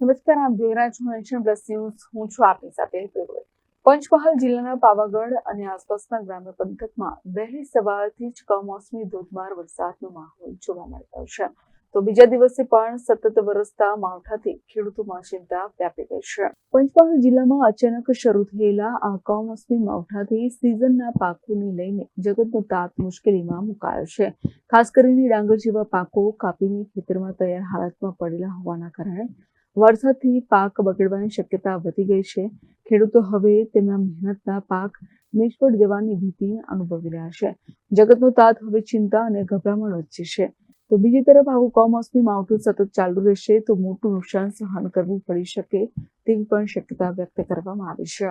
નમસ્કાર, આપ જોઈ રહ્યા છો નેશન પ્લસ ન્યૂઝ. હું છું આપની સાથે હેતલ પંચમહાલ જિલ્લાના પાવાગઢ અને આસપાસના ગ્રામ્ય પંથકમાં વહેલી સવારથી જ કમોસમી ધોધમાર વરસાદનો માહોલ જોવા મળતો છે. તો બીજા દિવસે પણ સતત વરસતા માવઠાથી ખેડૂતોમાં ચિંતા વ્યાપી ગઈ છે. પંચમહાલ જિલ્લામાં અચાનક શરૂ થયેલા આ કમોસમી માવઠાથી સિઝનના પાકોને લઈને જગતનો તાત મુશ્કેલીમાં મુકાયો છે. ખાસ કરીને ડાંગર જેવા પાકો કાપીને ખેતરમાં તૈયાર હાલતમાં પડેલા હોવાના કારણે વરસાદથી પાક બગડવાની શક્યતા વધી ગઈ છે. ખેડૂતો હવે તેમના મહેનતના પાક નિષ્ફળ જવાની ભીતિ અનુભવી રહ્યા છે. જગતનો તાત હવે ચિંતા અને ગભરામણ વચ્ચે છે. તો બીજી તરફ આવું કમોસમી માવઠું સતત ચાલુ રહેશે તો મોટું નુકસાન સહન કરવું પડી શકે તેવી પણ શક્યતા વ્યક્ત કરવામાં આવી છે.